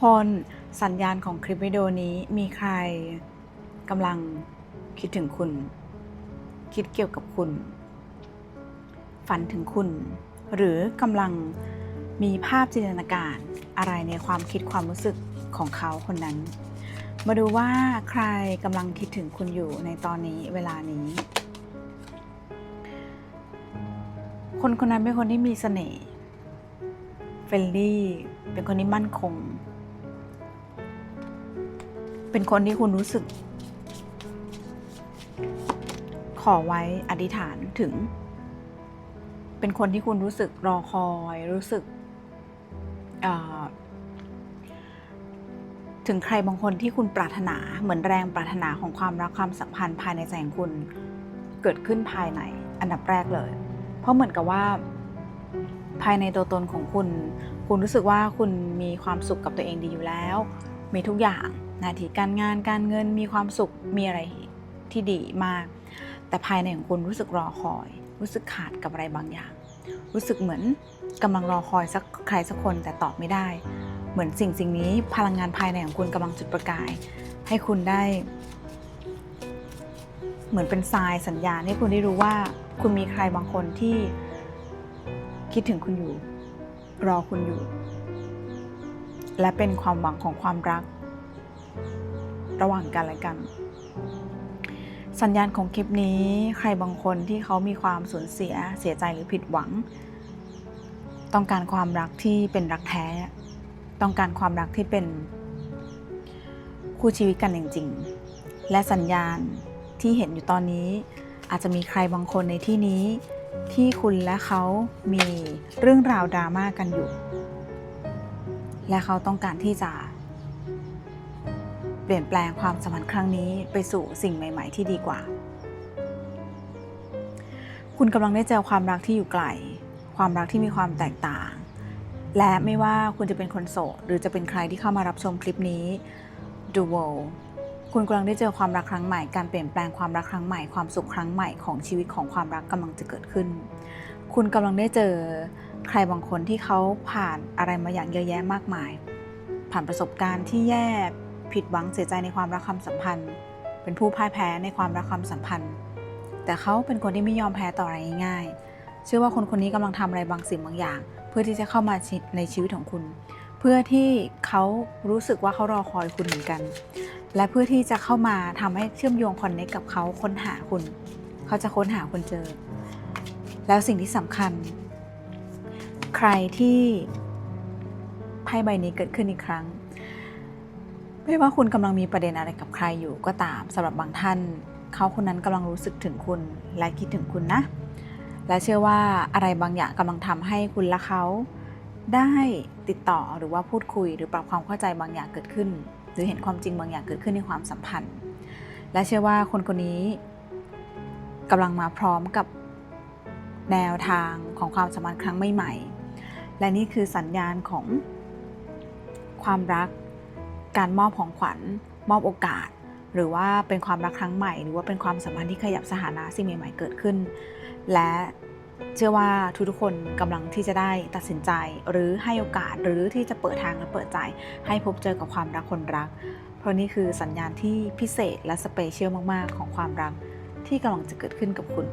คน สัญญาณของคลิปวิดีโอนี้มีใครกำลังคิดถึงคุณ คิดเกี่ยวกับคุณ ฝันถึงคุณ หรือกำลังมีภาพจินตนาการอะไรในความคิดความรู้สึกของเขาคนนั้น มาดูว่าใครกำลังคิดถึงคุณอยู่ในตอนนี้เวลานี้ คนคนนั้นเป็นคนที่มีเสน่ห์เฟรนลี่เป็นคนที่มั่นคง เป็นคนที่คุณรู้สึก ขอไว้อธิษฐานถึง เป็นคนที่คุณรู้สึกรอคอย รู้สึกถึงใครบางคนที่คุณปรารถนาเหมือนแรงปรารถนาของความรักความสัมพันธ์ภายในใจของคุณเกิดขึ้นภายในอันดับแรกเลย เพราะเหมือนกับว่า ภายในตัวตนของคุณ คุณรู้สึกว่าคุณมีความสุขกับตัวเองดีอยู่แล้ว มีทุกอย่าง หน้าที่การงานการเงินมีความสุขมีอะไรที่ดีมาก แต่ภายในของคุณรู้สึกรอคอย รู้สึกขาดกับอะไรบางอย่าง รู้สึกเหมือนกำลังรอคอยสักใครสักคนแต่ตอบไม่ได้ เหมือนสิ่งสิ่งนี้พลังงานภายในของคุณกำลังจุดประกาย ให้คุณได้ เหมือนเป็นทรายสัญญาณให้คุณได้รู้ว่า คุณมีใครบางคนที่คิดถึงคุณอยู่ รอคุณอยู่ และเป็นความหวังของความรัก ระหว่างกันและกัน สัญญาณของคลิปนี้ใครบางคนที่เขามีความสูญเสียเสียใจหรือผิดหวัง ต้องการความรักที่เป็นรักแท้ ต้องการความรักที่เป็น คู่ชีวิตกันจริงๆ และสัญญาณที่เห็นอยู่ตอนนี้ อาจจะมีใครบางคนในที่นี้ที่คุณและเขามีเรื่องราวดราม่ากันอยู่ และเขาต้องการที่จะ ปลี่ยนแปลงความสัมพันธ์ครั้งนี้ไปสู่สิ่งใหม่ ๆ ที่ดีกว่า คุณกำลังได้เจอความรักที่อยู่ไกล ความรักที่มีความแตกต่าง และไม่ว่าคุณจะเป็นคนโสดหรือจะเป็นใครที่เข้ามารับชมคลิปนี้ดูโวคุณกำลังได้เจอความรักครั้งใหม่ การเปลี่ยนแปลงความรักครั้งใหม่ ความสุขครั้งใหม่ของชีวิตของความรักกำลังจะเกิดขึ้น คุณกำลังได้เจอใครบางคนที่เขาผ่านอะไรมาอย่างเยอะแยะมากมาย ผ่านประสบการณ์ที่แย่ ผิดหวังเสียใจในความรักความสัมพันธ์ เป็นผู้พ่ายแพ้ในความรักความสัมพันธ์ แต่เขาเป็นคนที่ไม่ยอมแพ้ต่ออะไรง่ายๆเชื่อว่าคนคนนี้กำลังทำอะไรบางสิ่งบางอย่าง เพื่อที่จะเข้ามาในชีวิตของคุณ เพื่อที่เขารู้สึกว่าเขารอคอยคุณเหมือนกัน และเพื่อที่จะเข้ามาทำให้เชื่อมโยงคอนเนคกับเขาค้นหาคุณ เขาจะค้นหาคุณเจอ แล้วสิ่งที่สำคัญ ใครที่ไพ่ใบนี้เกิดขึ้นอีกครั้ง ไม่ว่าคุณกำลังมีประเด็นอะไรกับใครอยู่ก็ตามสำหรับบางท่าน เขาคนนั้นกำลังรู้สึกถึงคุณและคิดถึงคุณนะ และเชื่อว่าอะไรบางอย่างกำลังทำให้คุณและเขา ได้ติดต่อหรือว่าพูดคุยหรือปรับความเข้าใจบางอย่างเกิดขึ้น หรือเห็นความจริงบางอย่างเกิดขึ้นในความสัมพันธ์ และเชื่อว่าคนคนนี้กำลังมาพร้อมกับแนวทางของความสัมพันธ์ครั้งใหม่ๆและนี่คือสัญญาณของความรัก การมอบของขวัญ มอบโอกาส หรือว่าเป็นความรักครั้งใหม่ หรือว่าเป็นความสัมพันธ์ที่ขยับสถานะสิ่งใหม่ ๆ เกิดขึ้น และเชื่อว่าทุกๆคนกำลังที่จะได้ตัดสินใจ หรือให้โอกาสหรือที่จะเปิดทางและเปิดใจ ให้พบเจอกับความรักคนรัก เพราะนี่คือสัญญาณที่พิเศษและสเปเชียลมากๆ ของความรักที่กำลังจะเกิดขึ้นกับคุณ